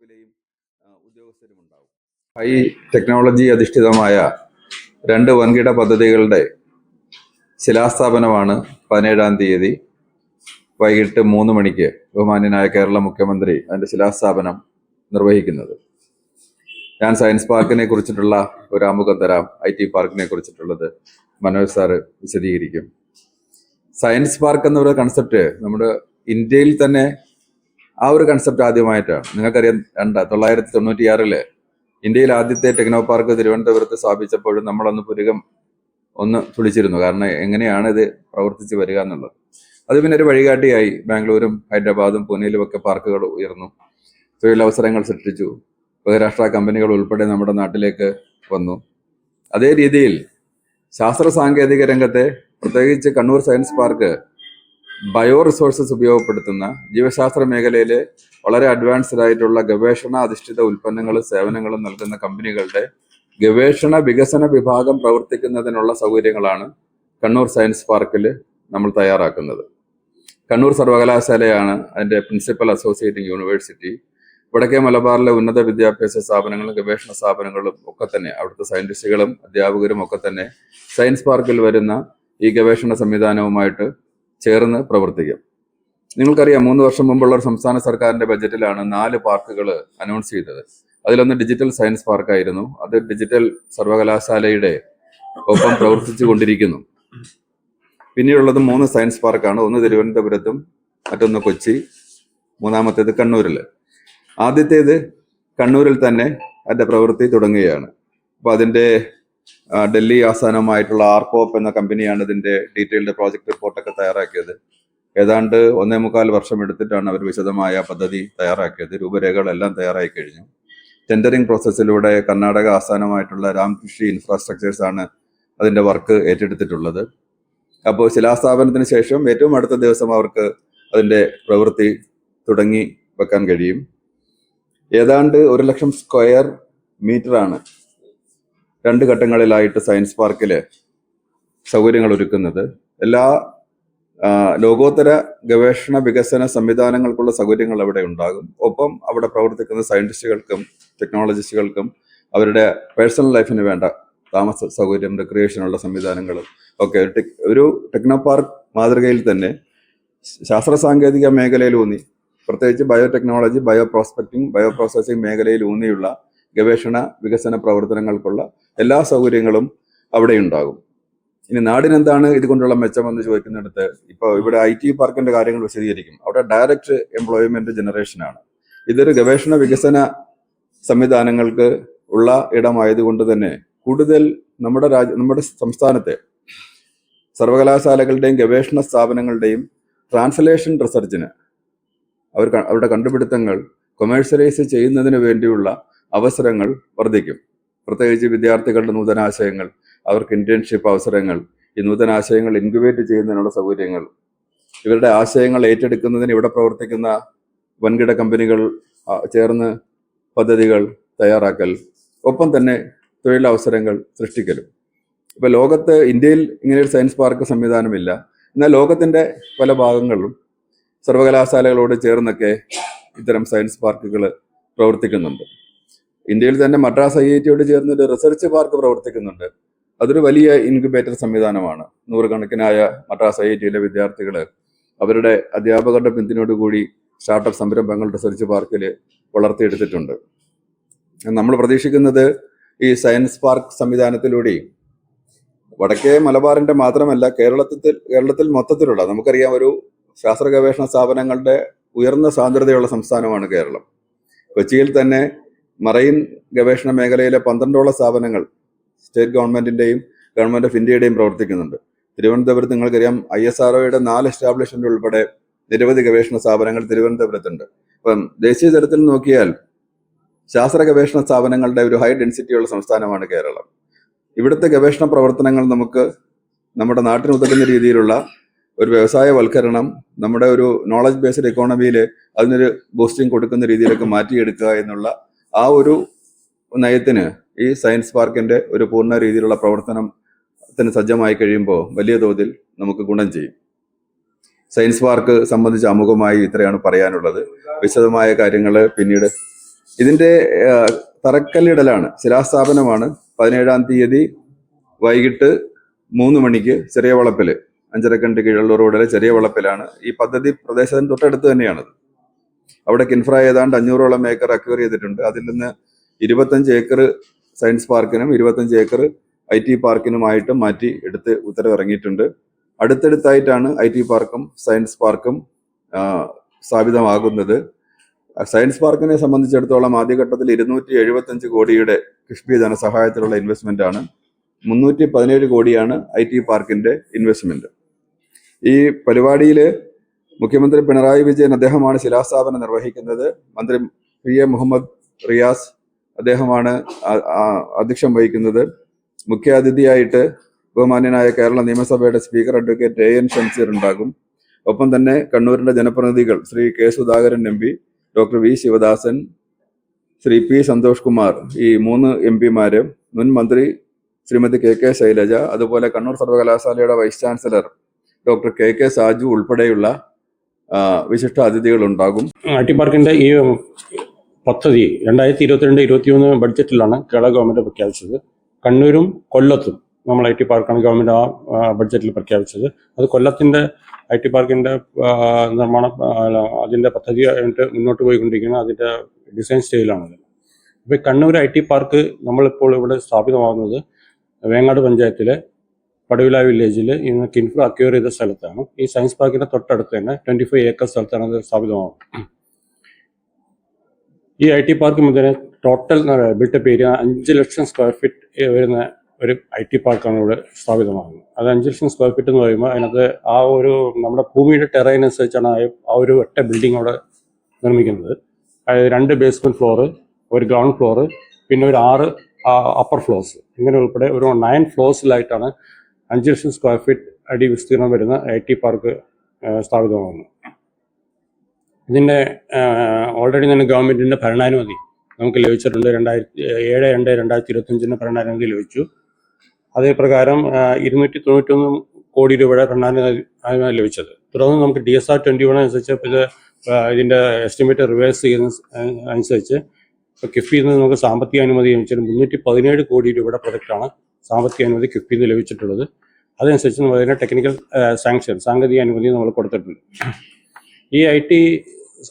വകുപ്പിലെയും ഉദ്യോഗസ്ഥരും ഉണ്ടാവും. High technology അധിഷ്ഠിതമായ രണ്ട് വൻകിട പദ്ധതികളുടെ ശിലാസ്ഥാപനമാണ് പതിനേഴാം തീയതി വൈകിട്ട് മൂന്ന് മണിക്ക് ബഹുമാന്യനായ കേരള മുഖ്യമന്ത്രി അതിന്റെ ശിലാസ്ഥാപനം നിർവഹിക്കുന്നത്. ഞാൻ സയൻസ് പാർക്കിനെ കുറിച്ചിട്ടുള്ള ഒരു ആമുഖം തരാം. ഐ ടി പാർക്കിനെ കുറിച്ചിട്ടുള്ളത് മനോജ് സാറ് വിശദീകരിക്കും. സയൻസ് പാർക്ക് എന്നൊരു കൺസെപ്റ്റ് നമ്മുടെ ഇന്ത്യയിൽ തന്നെ ആ ഒരു കൺസെപ്റ്റ് ആദ്യമായിട്ടാണ്. നിങ്ങൾക്കറിയാം രണ്ട് തൊള്ളായിരത്തി തൊണ്ണൂറ്റിയാറിൽ ഇന്ത്യയിൽ ആദ്യത്തെ ടെക്നോ പാർക്ക് തിരുവനന്തപുരത്ത് സ്ഥാപിച്ചപ്പോഴും നമ്മളൊന്ന് പുരുകം ഒന്ന് തുളിച്ചിരുന്നു. കാരണം എങ്ങനെയാണ് ഇത് പ്രവർത്തിച്ച് വരിക എന്നുള്ളത്. അത് പിന്നെ ഒരു വഴികാട്ടിയായി. ബാംഗ്ലൂരും ഹൈദരാബാദും പൂനെയിലും ഒക്കെ പാർക്കുകൾ ഉയർന്നു. തൊഴിലവസരങ്ങൾ സൃഷ്ടിച്ചു. ബഹുരാഷ്ട്ര കമ്പനികൾ ഉൾപ്പെടെ നമ്മുടെ നാട്ടിലേക്ക് വന്നു. അതേ രീതിയിൽ ശാസ്ത്ര സാങ്കേതിക രംഗത്തെ പ്രത്യേകിച്ച് Kannur science park bio resources ഉപയോഗപ്പെടുത്തുന്ന ജീവശാസ്ത്ര മേഖലയിലെ വളരെ അഡ്വാൻസ്ഡ് ആയിട്ടുള്ള ഗവേഷണ അധിഷ്ഠിത ഉൽപ്പന്നങ്ങളും സേവനങ്ങളും നൽകുന്ന കമ്പനികളുടെ ഗവേഷണ വികസന വിഭാഗം പ്രവർത്തിക്കുന്നതിനുള്ള സൗകര്യങ്ങളാണ് കണ്ണൂർ സയൻസ് പാർക്കിൽ നമ്മൾ തയ്യാറാക്കുന്നത്. കണ്ണൂർ സർവകലാശാലയാണ് അതിന്റെ പ്രിൻസിപ്പൽ അസോസിയേറ്റിംഗ് യൂണിവേഴ്സിറ്റി വടക്കേ മലബാറിലെ ഉന്നത വിദ്യാഭ്യാസ സ്ഥാപനങ്ങളും ഗവേഷണ സ്ഥാപനങ്ങളും ഒക്കെ തന്നെ അവിടുത്തെ സയന്റിസ്റ്റുകളും അധ്യാപകരും ഒക്കെ തന്നെ സയൻസ് പാർക്കിൽ വരുന്ന ഈ ഗവേഷണ സംവിധാനവുമായിട്ട് ചേർന്ന് പ്രവർത്തിക്കും. നിങ്ങൾക്കറിയാം മൂന്ന് വർഷം മുമ്പുള്ള ഒരു സംസ്ഥാന സർക്കാരിന്റെ ബജറ്റിലാണ് നാല് പാർക്കുകൾ അനൗൺസ് ചെയ്തത്. അതിലൊന്ന് ഡിജിറ്റൽ സയൻസ് പാർക്കായിരുന്നു അത് ഡിജിറ്റൽ സർവകലാശാലയുടെ ഒപ്പം പ്രവർത്തിച്ചു കൊണ്ടിരിക്കുന്നു. പിന്നീടുള്ളത് മൂന്ന് സയൻസ് പാർക്കാണ് ഒന്ന് തിരുവനന്തപുരത്തും മറ്റൊന്ന് കൊച്ചി മൂന്നാമത്തേത് കണ്ണൂരിൽ ആദ്യത്തേത് കണ്ണൂരിൽ തന്നെ അതിന്റെ പ്രവൃത്തി തുടങ്ങുകയാണ്. അപ്പോൾ അതിന്റെ ആ, ഡൽഹി ആസ്ഥാനമായിട്ടുള്ള ആർകോപ്പ് എന്ന കമ്പനിയാണ് ഇതിന്റെ ഡീറ്റെയിൽഡ് പ്രോജക്ട് റിപ്പോർട്ടൊക്കെ തയ്യാറാക്കിയത്. ഏതാണ്ട് ഒന്നേ മുക്കാൽ വർഷം എടുത്തിട്ടാണ് അവർ വിശദമായ പദ്ധതി തയ്യാറാക്കിയത്. രൂപരേഖകളെല്ലാം തയ്യാറായി കഴിഞ്ഞു. ടെൻഡറിംഗ് പ്രോസസ്സിലൂടെ കർണാടക ആസ്ഥാനമായിട്ടുള്ള രാംകൃഷി ഇൻഫ്രാസ്ട്രക്ചേഴ്സ് ആണ് അതിന്റെ വർക്ക് ഏറ്റെടുത്തിട്ടുള്ളത്. അപ്പോൾ ശിലാസ്ഥാപനത്തിന് ശേഷം ഏറ്റവും അടുത്ത ദിവസം അവർക്ക് അതിന്റെ പ്രവൃത്തി തുടങ്ങി വെക്കാൻ കഴിയും. ഏതാണ്ട് ഒരു ലക്ഷം സ്ക്വയർ മീറ്ററാണ് രണ്ട് ഘട്ടങ്ങളിലായിട്ട് സയൻസ് പാർക്കിൽ സൗകര്യങ്ങൾ ഒരുക്കുന്നത് എല്ലാ ലോകോത്തര ഗവേഷണ വികസന സംവിധാനങ്ങൾക്കുള്ള സൗകര്യങ്ങൾ അവിടെ ഉണ്ടാകും. ഒപ്പം അവിടെ പ്രവർത്തിക്കുന്ന സയന്റിസ്റ്റുകൾക്കും ടെക്നോളജിസ്റ്റുകൾക്കും അവരുടെ പേഴ്സണൽ ലൈഫിന് വേണ്ട താമസ സൗകര്യം റിക്രിയേഷനുള്ള സംവിധാനങ്ങളും ഒക്കെ. ഒരു ടെക്നോ പാർക്ക് മാതൃകയിൽ തന്നെ ശാസ്ത്ര സാങ്കേതിക മേഖലയിൽ ഊന്നി. പ്രത്യേകിച്ച് biotechnology bio prospecting bio processing മേഖലയിൽ ഊന്നിയുള്ള ഗവേഷണ വികസന പ്രവർത്തനങ്ങൾക്കുള്ള എല്ലാ സൗകര്യങ്ങളും അവിടെ ഉണ്ടാകും ഇനി നാടിനെന്താണ് ഇതുകൊണ്ടുള്ള മെച്ചമെന്ന് ചോദിക്കുന്നിടത്ത് ഇപ്പോൾ ഇവിടെ ഐ ടി പാർക്കിന്റെ കാര്യങ്ങൾ വിശദീകരിക്കും. അവിടെ ഡയറക്റ്റ് എംപ്ലോയ്മെന്റ് ജനറേഷനാണ് ഇതൊരു ഗവേഷണ വികസന സംവിധാനങ്ങൾക്ക് ഉള്ള ഇടമായതുകൊണ്ട് തന്നെ കൂടുതൽ നമ്മുടെ രാജ്യ നമ്മുടെ സംസ്ഥാനത്തെ സർവകലാശാലകളുടെയും ഗവേഷണ സ്ഥാപനങ്ങളുടെയും ട്രാൻസ്ലേഷൻ റിസർച്ചിന് അവർ അവരുടെ കണ്ടുപിടുത്തങ്ങൾ കൊമേഴ്സ്യലൈസ് ചെയ്യുന്നതിന് വേണ്ടിയുള്ള അവസരങ്ങൾ വർദ്ധിക്കും. പ്രത്യേകിച്ച് വിദ്യാർത്ഥികളുടെ നൂതനാശയങ്ങൾ അവർക്ക് ഇന്റേൺഷിപ്പ് അവസരങ്ങൾ ഈ നൂതനാശയങ്ങൾ ഇൻക്യുബേറ്റ് ചെയ്യുന്നതിനുള്ള സൗകര്യങ്ങൾ ഇവരുടെ ആശയങ്ങൾ ഏറ്റെടുക്കുന്നതിന് ഇവിടെ പ്രവർത്തിക്കുന്ന വൻകിട കമ്പനികൾ ചേർന്ന് പദ്ധതികൾ തയ്യാറാക്കൽ ഒപ്പം തന്നെ തൊഴിലവസരങ്ങൾ സൃഷ്ടിക്കലും. ഇപ്പൊ ലോകത്ത് ഇന്ത്യയിൽ ഇങ്ങനെ ഒരു സയൻസ് പാർക്ക് സംവിധാനമില്ല. എന്നാൽ ലോകത്തിന്റെ പല ഭാഗങ്ങളിലും സർവകലാശാലകളോട് ചേർന്നൊക്കെ ഇത്തരം സയൻസ് പാർക്കുകൾ പ്രവർത്തിക്കുന്നുണ്ട്. ഇന്ത്യയിൽ തന്നെ മദ്രാസ് ഐ ഐ ടിയോട് ചേർന്ന് ഒരു റിസർച്ച് പാർക്ക് പ്രവർത്തിക്കുന്നുണ്ട്. അതൊരു വലിയ ഇൻക്യുബേറ്റർ സംവിധാനമാണ്. നൂറുകണക്കിനായ മദ്രാസ് ഐ ഐ ടിയിലെ വിദ്യാർത്ഥികൾ അവരുടെ അധ്യാപകരുടെ പിന്തുണയോടുകൂടി സ്റ്റാർട്ടപ്പ് സംരംഭങ്ങൾ റിസർച്ച് പാർക്കിൽ വളർത്തിയെടുത്തിട്ടുണ്ട്. നമ്മൾ പ്രതീക്ഷിക്കുന്നത് ഈ സയൻസ് പാർക്ക് സംവിധാനത്തിലൂടെയും വടക്കേ മലബാറിന്റെ മാത്രമല്ല കേരളത്തിൽ കേരളത്തിൽ മൊത്തത്തിലുള്ള നമുക്കറിയാം ഒരു ശാസ്ത്ര ഗവേഷണ സ്ഥാപനങ്ങളുടെ ഉയർന്ന സാന്ദ്രതയുള്ള സംസ്ഥാനമാണ് കേരളം. കൊച്ചിയിൽ തന്നെ മറൈൻ ഗവേഷണ മേഖലയിലെ പന്ത്രണ്ടോളം സ്ഥാപനങ്ങൾ സ്റ്റേറ്റ് ഗവൺമെന്റിന്റെയും ഗവൺമെന്റ് ഓഫ് ഇന്ത്യയുടെയും പ്രവർത്തിക്കുന്നുണ്ട്. തിരുവനന്തപുരത്ത് നിങ്ങൾക്കറിയാം ഐ എസ് ആർഒയുടെ നാല് എസ്റ്റാബ്ലിഷ്മെന്റ് ഉൾപ്പെടെ നിരവധി ഗവേഷണ സ്ഥാപനങ്ങൾ തിരുവനന്തപുരത്തുണ്ട്. അപ്പം ദേശീയ തലത്തിൽ നോക്കിയാൽ ശാസ്ത്ര ഗവേഷണ സ്ഥാപനങ്ങളുടെ ഒരു ഹൈ ഡെൻസിറ്റി ഉള്ള സംസ്ഥാനമാണ് കേരളം. ഇവിടുത്തെ ഗവേഷണ പ്രവർത്തനങ്ങൾ നമുക്ക് നമ്മുടെ നാട്ടിന് ഉതകുന്ന രീതിയിലുള്ള ഒരു വ്യവസായവൽക്കരണം നമ്മുടെ ഒരു നോളജ് ബേസ്ഡ് എക്കോണമിയിൽ അതിനൊരു ബൂസ്റ്റിംഗ് കൊടുക്കുന്ന രീതിയിലൊക്കെ മാറ്റിയെടുക്കുക എന്നുള്ള ആ ഒരു നയത്തിന് ഈ സയൻസ് പാർക്കിന്റെ ഒരു പൂർണ രീതിയിലുള്ള പ്രവർത്തനത്തിന് സജ്ജമായി കഴിയുമ്പോൾ വലിയ തോതിൽ നമുക്ക് ഗുണം ചെയ്യും. സയൻസ് പാർക്ക് സംബന്ധിച്ച് അമുഖമായി ഇത്രയാണ് പറയാനുള്ളത്. വിശദമായ കാര്യങ്ങൾ പിന്നീട്. ഇതിന്റെ തറക്കല്ലിടലാണ് ശിലാസ്ഥാപനമാണ്. പതിനേഴാം തീയതി വൈകിട്ട് മൂന്ന് മണിക്ക് ചെറിയ വളപ്പിൽ അഞ്ചരക്കണ്ടി കീഴുള്ള റോഡിലെ ചെറിയ വളപ്പിലാണ്. ഈ പദ്ധതി പ്രദേശത്തിന് തൊട്ടടുത്ത് തന്നെയാണത്. അവിടെ കിൻഫ്ര ഏതാണ്ട് അഞ്ഞൂറോളം ഏക്കർ അക്വയർ ചെയ്തിട്ടുണ്ട്. അതിൽ നിന്ന് ഇരുപത്തഞ്ച് ഏക്കർ സയൻസ് പാർക്കിനും ഇരുപത്തഞ്ച് ഏക്കർ ഐ ടി പാർക്കിനുമായിട്ട് മാറ്റി എടുത്ത് ഉത്തരവിറങ്ങിയിട്ടുണ്ട്. അടുത്തടുത്തായിട്ടാണ് ഐ ടി പാർക്കും സയൻസ് പാർക്കും സ്ഥാപിതമാകുന്നത്. സയൻസ് പാർക്കിനെ സംബന്ധിച്ചിടത്തോളം ആദ്യഘട്ടത്തിൽ ഇരുന്നൂറ്റി എഴുപത്തഞ്ച് കോടിയുടെ കിഫ്ബി ധനസഹായത്തിലുള്ള ഇൻവെസ്റ്റ്മെന്റ് ആണ്. മുന്നൂറ്റി പതിനേഴ് കോടിയാണ് ഐ ടി പാർക്കിന്റെ ഇൻവെസ്റ്റ്മെന്റ് ഈ പരിപാടിയിൽ മുഖ്യമന്ത്രി പിണറായി വിജയൻ അദ്ദേഹമാണ് ശിലാസ്ഥാപനം നിർവഹിക്കുന്നത്. മന്ത്രി പി എ മുഹമ്മദ് റിയാസ് അദ്ദേഹമാണ് അധ്യക്ഷം വഹിക്കുന്നത്. മുഖ്യാതിഥിയായിട്ട് ബഹുമാന്യനായ കേരള നിയമസഭയുടെ speaker advocate A N Shamseer ഉണ്ടാകും. ഒപ്പം തന്നെ കണ്ണൂരിന്റെ ജനപ്രതിനിധികൾ Shri K Sudhakaran M P doctor V Sivadasan Shri P Santhosh Kumar ഈ മൂന്ന് എം പിമാര് മുൻ മന്ത്രി ശ്രീമതി കെ കെ ശൈലജ അതുപോലെ കണ്ണൂർ സർവകലാശാലയുടെ vice chancellor doctor K K Saju ഉൾപ്പെടെയുള്ള വിശിഷ്ട അതിഥികൾ ഉണ്ടാകും ഐ ടി പാർക്കിന്റെ ഈ പദ്ധതി രണ്ടായിരത്തി ഇരുപത്തിരണ്ട് ഇരുപത്തിമൂന്ന് ബഡ്ജറ്റിലാണ് കേരള ഗവൺമെന്റ് പ്രഖ്യാപിച്ചത്. കണ്ണൂരും കൊല്ലത്തും നമ്മൾ ഐ ടി പാർക്കാണ് ഗവൺമെന്റ് ആ ബഡ്ജറ്റിൽ പ്രഖ്യാപിച്ചത്. അത് കൊല്ലത്തിന്റെ ഐ ടി പാർക്കിന്റെ നിർമ്മാണ അതിന്റെ പദ്ധതി ആയിട്ട് മുന്നോട്ട് പോയിക്കൊണ്ടിരിക്കുന്ന അതിന്റെ ഡിസൈൻ സ്റ്റേജിലാണത് ഇപ്പൊ കണ്ണൂർ ഐ ടി പാർക്ക് നമ്മളിപ്പോൾ ഇവിടെ സ്ഥാപിതമാകുന്നത് വേങ്ങാട് പഞ്ചായത്തിലെ പടുവില വില്ലേജിൽ ഇന്ന് കിൻഫ്ര അക്യൂർ ചെയ്ത സ്ഥലത്താണ്. ഈ സയൻസ് പാർക്കിന്റെ തൊട്ടടുത്ത് തന്നെ ട്വന്റി ഫൈവ് ഏക്കർ സ്ഥലത്താണ് അത് സ്ഥാപിതമാകുന്നത് ഈ ഐ ടി പാർക്ക് മുതൽ ടോട്ടൽ ബിൽട്ടപ്പ് ഏരിയ അഞ്ച് ലക്ഷം സ്ക്വയർ ഫീറ്റ് വരുന്ന ഒരു ഐ ടി പാർക്കാണ് ഇവിടെ സ്ഥാപിതമാകുന്നത് അത് അഞ്ച് ലക്ഷം സ്ക്വയർ ഫീറ്റ് എന്ന് പറയുമ്പോൾ അതിനകത്ത് ആ ഒരു നമ്മുടെ ഭൂമിയുടെ ടെറൈൻ അനുസരിച്ചാണ് ആ- ഒരു ഒറ്റ ബിൽഡിംഗ് അവിടെ നിർമ്മിക്കുന്നത്. അതായത് രണ്ട് ബേസ്മെന്റ് ഫ്ലോറ് ഒരു ഗ്രൗണ്ട് ഫ്ലോറ് പിന്നെ ഒരു ആറ് അപ്പർ ഫ്ലോർസ് ഇങ്ങനെ ഉൾപ്പെടെ ഒരു നയൻ ഫ്ലോർസിലായിട്ടാണ് അഞ്ച് ലക്ഷം സ്ക്വയർ ഫീറ്റ് അടി വിസ്തീർണം വരുന്ന ഐ ടി പാർക്ക് സ്ഥാപിതമാകുന്നു. ഇതിന്റെ ഓൾറെഡി തന്നെ ഗവൺമെന്റിന്റെ ഭരണാനുമതി നമുക്ക് ലഭിച്ചിട്ടുണ്ട്. രണ്ടായിരത്തി ഏഴ് രണ്ട് രണ്ടായിരത്തി ഇരുപത്തഞ്ചിന് ഭരണാനുമതി ലഭിച്ചു. അതേ പ്രകാരം ഇരുന്നൂറ്റി തൊണ്ണൂറ്റൊന്ന് കോടി രൂപയുടെ ഭരണാനുമതി ലഭിച്ചത്. തുടർന്ന് നമുക്ക് D S R twenty one അനുസരിച്ച് ഇത് ഇതിന്റെ എസ്റ്റിമേറ്റ് റിവേഴ്സ് ചെയ്യുന്ന അനുസരിച്ച് കിഫ്ബിയിൽ നിന്ന് നമുക്ക് സാമ്പത്തിക അനുമതി ലഭിച്ചത് മുന്നൂറ്റി പതിനേഴ് കോടി രൂപയുടെ പ്രൊജക്റ്റാണ് സാമ്പത്തിക അനുമതി കിഫ്ബിയിൽ നിന്ന് ലഭിച്ചിട്ടുള്ളത്. അതനുസരിച്ച് നമ്മൾ അതിന് ടെക്നിക്കൽ സാങ്ഷൻ സാങ്കേതിക അനുമതി നമ്മൾ കൊടുത്തിട്ടുണ്ട്. ഈ ഐ ടി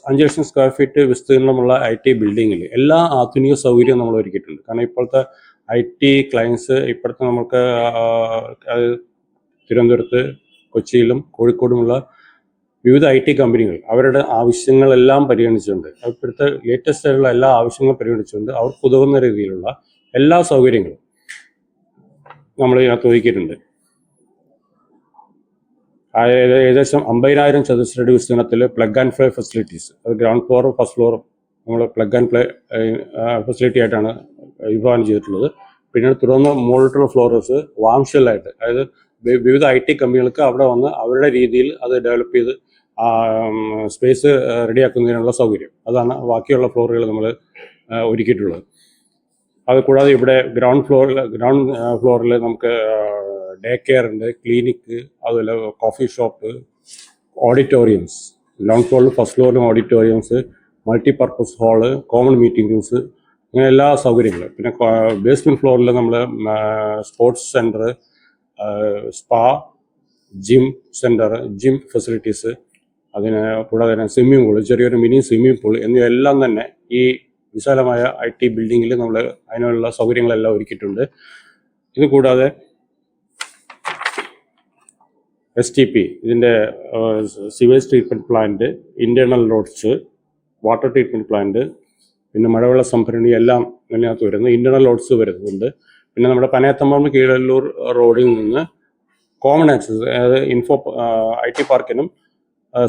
അഞ്ച് ലക്ഷം സ്ക്വയർ ഫീറ്റ് വിസ്തീർണമുള്ള ഐ ടി ബിൽഡിങ്ങിൽ എല്ലാ ആധുനിക സൗകര്യവും നമ്മൾ ഒരുക്കിയിട്ടുണ്ട്. കാരണം ഇപ്പോഴത്തെ ഐ ടി ക്ലയൻസ് ഇപ്പോഴത്തെ നമുക്ക് തിരുവനന്തപുരത്ത് കൊച്ചിയിലും കോഴിക്കോടുമുള്ള വിവിധ ഐ ടി കമ്പനികൾ അവരുടെ ആവശ്യങ്ങളെല്ലാം പരിഗണിച്ചുകൊണ്ട് ഇപ്പോഴത്തെ ലേറ്റസ്റ്റ് ആയിട്ടുള്ള എല്ലാ ആവശ്യങ്ങളും പരിഗണിച്ചുകൊണ്ട് അവർക്ക് ഉതകുന്ന രീതിയിലുള്ള എല്ലാ സൗകര്യങ്ങളും. നമ്മൾ ഇതിനകത്ത് ഒരുക്കിയിട്ടുണ്ട് അതായത് ഏകദേശം അമ്പതിനായിരം ചതുരശ്രടി വിസ്തീർണത്തിൽ പ്ലഗ് ആൻഡ് പ്ലേ ഫെസിലിറ്റീസ് അത് ഗ്രൗണ്ട് ഫ്ലോറും ഫസ്റ്റ് ഫ്ലോറും നമ്മൾ പ്ലഗ് ആൻഡ് പ്ലേ ഫെസിലിറ്റി ആയിട്ടാണ് വിഭാവനം ചെയ്തിട്ടുള്ളത്. പിന്നീട് തുടർന്ന് മുകളിലുള്ള ഫ്ലോറസ് വാംഷലായിട്ട് അതായത് വിവിധ ഐ ടി കമ്പനികൾക്ക് അവിടെ വന്ന് അവരുടെ രീതിയിൽ അത് ഡെവലപ്പ് ചെയ്ത് സ്പേസ് റെഡിയാക്കുന്നതിനുള്ള സൗകര്യം. അതാണ് ബാക്കിയുള്ള ഫ്ലോറുകൾ നമ്മൾ ഒരുക്കിയിട്ടുള്ളത്. അത് കൂടാതെ ഇവിടെ ഗ്രൗണ്ട് ഫ്ലോറിൽ ഗ്രൗണ്ട് ഫ്ലോറിൽ നമുക്ക് ഡേ കെയർ ഉണ്ട് ക്ലിനിക്ക് അതുപോലെ കോഫി ഷോപ്പ് ഓഡിറ്റോറിയംസ് ഗ്രൗണ്ട് ഫ്ലോറിൽ first ഫ്ലോറിലും auditoriums multi purpose hall common meeting rooms അങ്ങനെ എല്ലാ സൗകര്യങ്ങളും. പിന്നെ ബേസ്മെന്റ് ഫ്ലോറിൽ നമ്മൾ sports centre spa gym centre gym facilities അതിന് കൂടാതെ തന്നെ സ്വിമ്മിംഗ് പൂൾ ചെറിയൊരു മിനി സ്വിമ്മിംഗ് പൂൾ എന്നിവയെല്ലാം തന്നെ ഈ വിശാലമായ ഐ ടി ബിൽഡിങ്ങിൽ നമ്മൾ അതിനുള്ള സൗകര്യങ്ങളെല്ലാം ഒരുക്കിയിട്ടുണ്ട്. ഇത് കൂടാതെ എസ് ടി പി ഇതിന്റെ sewage treatment plant internal roads water treatment plant പിന്നെ മഴവെള്ള സംഭരണി എല്ലാം ഇതിനകത്ത് വരുന്നു. ഇന്റേർണൽ റോഡ്സ് വരുന്നുണ്ട്. പിന്നെ നമ്മുടെ പനയത്തമ്പറമ്പ് കീഴല്ലൂർ റോഡിൽ നിന്ന് കോമൺ ആക്സസ് അതായത് ഇൻഫോ ഐ ടി പാർക്കിനും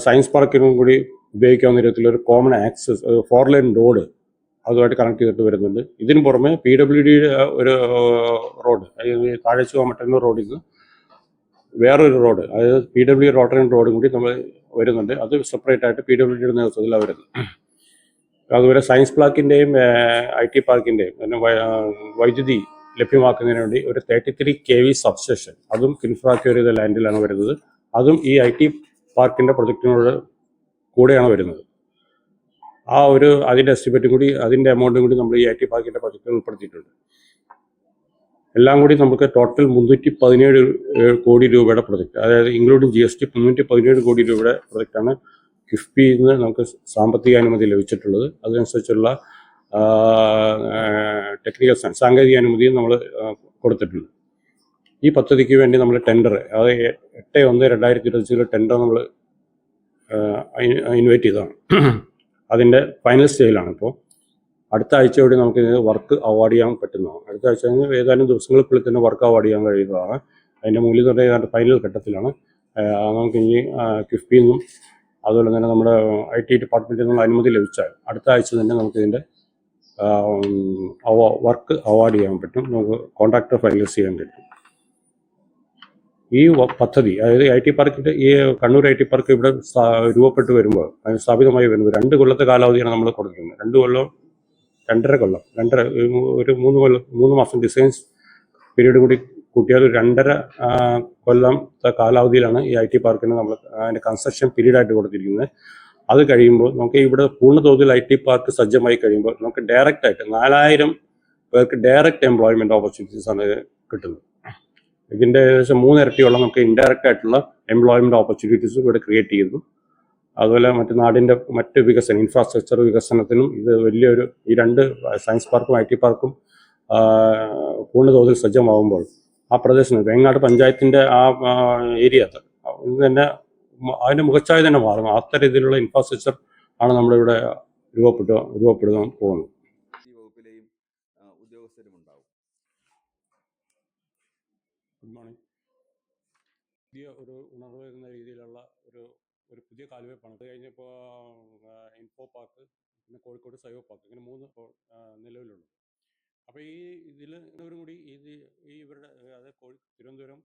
സയൻസ് പാർക്കിനും കൂടി ഉപയോഗിക്കാവുന്ന രീതിയിലൊരു common access four lane road അതുമായിട്ട് കണക്ട് ചെയ്തിട്ട് വരുന്നുണ്ട്. ഇതിന് പുറമെ പി ഡബ്ല്യു ഡിയുടെ ഒരു റോഡ് താഴേച്ചുവ മട്ടന്നൂർ റോഡിൽ നിന്ന് വേറൊരു റോഡ് അതായത് പി ഡബ്ല്യു റോട്ടറിൻ റോഡും കൂടി നമ്മൾ വരുന്നുണ്ട്. അത് സെപ്പറേറ്റ് ആയിട്ട് പി ഡബ്ല്യു ഡിയുടെ നേതൃത്വത്തിലാണ് വരുന്നത്. അതുപോലെ സയൻസ് പാർക്കിന്റെയും ഐ ടി പാർക്കിന്റെയും പിന്നെ വൈദ്യുതി ലഭ്യമാക്കുന്നതിന് വേണ്ടി ഒരു thirty three K V substation അതും കിൻഫ്രാക്യൂർ ചെയ്ത ലാൻഡിലാണ് വരുന്നത്. അതും ഈ ഐ ടി പാർക്കിന്റെ പ്രൊജക്റ്റിനോട് കൂടെയാണ് വരുന്നത്. ആ ഒരു അതിന്റെ എസ്റ്റിമേറ്റും കൂടി അതിന്റെ എമൗണ്ടും കൂടി നമ്മൾ ഈ ഐ ടി പാർക്കിന്റെ പ്രൊജക്റ്റിൽ ഉൾപ്പെടുത്തിയിട്ടുണ്ട്. എല്ലാം കൂടി നമുക്ക് ടോട്ടൽ മുന്നൂറ്റി പതിനേഴ് കോടി രൂപയുടെ പ്രൊജക്റ്റ് അതായത് ഇൻക്ലൂഡിങ് ജി എസ് ടി മുന്നൂറ്റി പതിനേഴ് കോടി രൂപയുടെ പ്രൊജക്റ്റാണ് കിഫ്ബിയിൽ നിന്ന് നമുക്ക് സാമ്പത്തിക അനുമതി ലഭിച്ചിട്ടുള്ളത്. അതിനനുസരിച്ചുള്ള ടെക്നിക്കൽ സാങ്കേതിക അനുമതിയും നമ്മൾ കൊടുത്തിട്ടുണ്ട്. ഈ പദ്ധതിക്ക് വേണ്ടി നമ്മൾ ടെൻഡർ അത് എട്ട് ഒന്ന് രണ്ടായിരത്തി ഇരുപത്തി ടെൻഡർ നമ്മൾ ഇൻവൈറ്റ് ചെയ്തതാണ്. അതിന്റെ ഫൈനൽ സ്റ്റേജിലാണ് ഇപ്പോൾ അടുത്ത ആഴ്ച ആഴ്ചയോടെ നമുക്ക് ഇതിന് വർക്ക് അവാർഡ് ചെയ്യാൻ പറ്റുന്നതാണ്. അടുത്ത ആഴ്ച ഏതാനും ദിവസങ്ങൾക്കുള്ളിൽ തന്നെ വർക്ക് അവാർഡ് ചെയ്യാൻ കഴിയുന്നതാണ്. അതിന്റെ മൂല്യനിർണയ ഏതാണ്ട് ഫൈനൽ ഘട്ടത്തിലാണ്. നമുക്ക് ഇനി കിഫ്ബിയിൽ നിന്നും അതുപോലെ തന്നെ നമ്മുടെ ഐ ടി ഡിപ്പാർട്ട്മെന്റിൽ നിന്നുള്ള അനുമതി ലഭിച്ചാൽ അടുത്ത ആഴ്ച തന്നെ നമുക്ക് ഇതിന്റെ വർക്ക് അവാർഡ് ചെയ്യാൻ പറ്റും. നമുക്ക് കോൺട്രാക്ടർ ഫൈനലൈസ് ചെയ്യാൻ പറ്റും. ഈ പദ്ധതി അതായത് ഐ ടി പാർക്കിന്റെ ഈ കണ്ണൂർ ഐ ടി പാർക്ക് ഇവിടെ രൂപപ്പെട്ട് വരുമ്പോൾ അതിന് സ്ഥാപിതമായി വരുമ്പോൾ രണ്ട് കൊല്ലത്തെ കാലാവധിയാണ് നമ്മൾ കൊടുക്കുന്നത് രണ്ട് കൊല്ലം രണ്ടര കൊല്ലം രണ്ടര ഒരു മൂന്ന് കൊല്ലം മൂന്ന് മാസം ഡിസൈൻസ് പീരീഡ് കൂടി കൂട്ടിയാൽ ഒരു രണ്ടര കൊല്ലം കാലാവധിയിലാണ് ഈ ഐ ടി പാർക്കിന് നമ്മൾ അതിന്റെ കൺസ്ട്രക്ഷൻ പീരീഡായിട്ട് കൊടുത്തിരിക്കുന്നത്. അത് കഴിയുമ്പോൾ നമുക്ക് ഇവിടെ പൂർണതോതിൽ ഐ ടി പാർക്ക് സജ്ജമായി കഴിയുമ്പോൾ നമുക്ക് ഡയറക്റ്റ് ആയിട്ട് നാലായിരം പേർക്ക് ഡയറക്റ്റ് എംപ്ലോയ്മെന്റ് ഓപ്പർച്യൂണിറ്റീസ് ആണ് കിട്ടുന്നത്. ഇതിന്റെ ഏകദേശം മൂന്നിരട്ടിയോളം നമുക്ക് ഇൻഡയറക്റ്റ് ആയിട്ടുള്ള എംപ്ലോയ്മെന്റ് ഓപ്പർച്യൂണിറ്റീസും ഇവിടെ ക്രിയേറ്റ് ചെയ്യുന്നു അതുപോലെ മറ്റു നാടിന്റെ മറ്റ് വികസനം ഇൻഫ്രാസ്ട്രക്ചർ വികസനത്തിനും ഇത് വലിയൊരു ഈ രണ്ട് സയൻസ് പാർക്കും ഐ ടി പാർക്കും പൂർണ തോതിൽ സജ്ജമാകുമ്പോൾ ആ പ്രദേശം വേങ്ങാട് പഞ്ചായത്തിന്റെ ആ ഏരിയ തന്നെ അതിന്റെ മുഖച്ഛായ തന്നെ മാറും. അത്തരത്തിലുള്ള ഇൻഫ്രാസ്ട്രക്ചർ ആണ് നമ്മളിവിടെ രൂപപ്പെട്ടു രൂപപ്പെടുത്താൻ പോകുന്നത് ഈ വകുപ്പിലെയും ആ, ഉദ്യോഗസ്ഥരും ഉണ്ടാവും ഗുഡ് മോർണിംഗ് പുതിയ ഒരു ഉണർവ് വരുന്ന രീതിയിലുള്ള ഒരു ഒരു പുതിയ കാൽവെപ്പാണ്. അത് കഴിഞ്ഞപ്പോൾ ഇൻഫോ പാർക്ക് പിന്നെ കോഴിക്കോട് സൈവോ പാർക്ക് ഇങ്ങനെ മൂന്ന് നിലവിലുള്ളൂ അപ്പോൾ ഈ ഇതിൽ കൂടി ഇത് ഈ ഇവരുടെ അതായത് കോഴി തിരുവനന്തപുരം